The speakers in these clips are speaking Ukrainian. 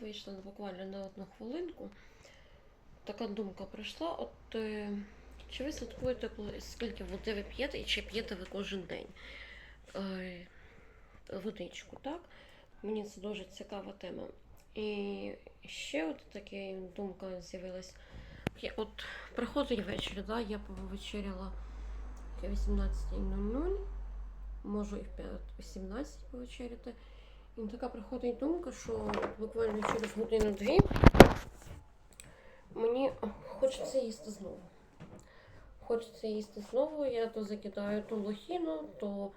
Вийшла буквально на одну хвилинку. Така думка прийшла. От е, чи ви слідкуєте, скільки води ви п'єте і чи п'єте ви кожен день? Е, водичку, так? Мені це дуже цікава тема. І ще от така думка з'явилась. От приходить вечір, да, я повечеряла о 18.00, можу і в 5 18 повечеряти. І така приходить думка, що буквально через годину-дві мені хочеться їсти знову. Хочеться їсти знову, я то закидаю то лохіну, то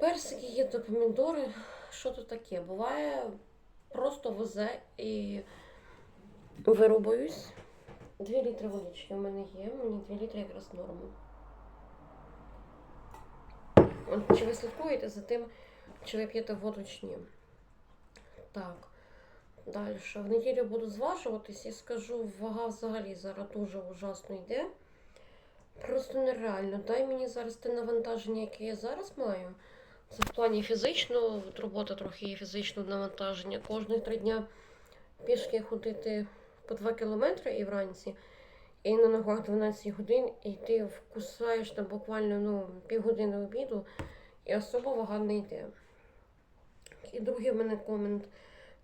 персики є, то помідори. Що то таке? Буває, просто везе і вирубуюсь. Дві літри водички в мене є, мені дві літри якраз норма. Чи ви слідкуєте за тим, чи ви п'єте воду чи ні? Так. Далі. В неділю буду зважуватись і скажу, вага взагалі зараз дуже ужасно йде. Просто нереально. Дай мені зараз те навантаження, яке я зараз маю. Це в плані фізичного, робота трохи є фізичного навантаження. Кожні три дня пішки ходити по 2 кілометри і вранці, і на ногах 12 годин, і ти вкусаєш там буквально ну, півгодини обіду, і особо вага не йде. І другий в мене комент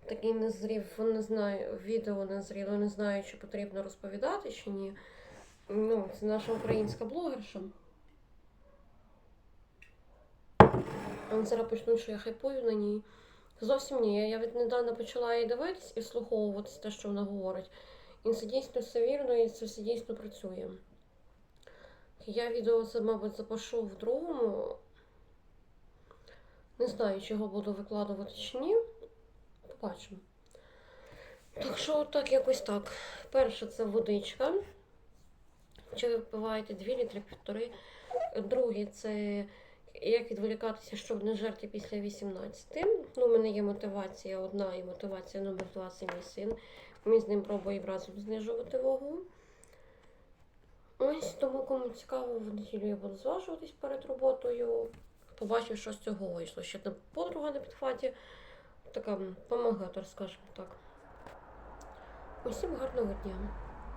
такий не зрів, не знаю, відео не зріло, не знаю, чи потрібно розповідати чи ні. Ну, це наша українська блогерша. Зараз почнуть, що я хайпую на ній. Зовсім ні. Я, я віднедавна почала її дивитись і вслуховуватись те, що вона говорить. І це дійсно все вірно, і це все дійсно працює. Я відео це, мабуть, запишу в другому. Не знаю, чого буду викладувати чи ні. Побачимо. Так що, так, якось так. Перше це водичка. Чи ви випиваєте 2 літри, півтори. Друге, це як відволікатися, щоб не жерти після 18. Ну, у мене є мотивація одна і мотивація номер два це мій син. Ми з ним пробуємо разом знижувати вагу. Ось тому, кому цікаво, в неділю я буду зважуватись перед роботою. Побачив, що з цього вийшло. Ще там подруга на підхваті, така помагатор, скажімо так. Усім гарного дня.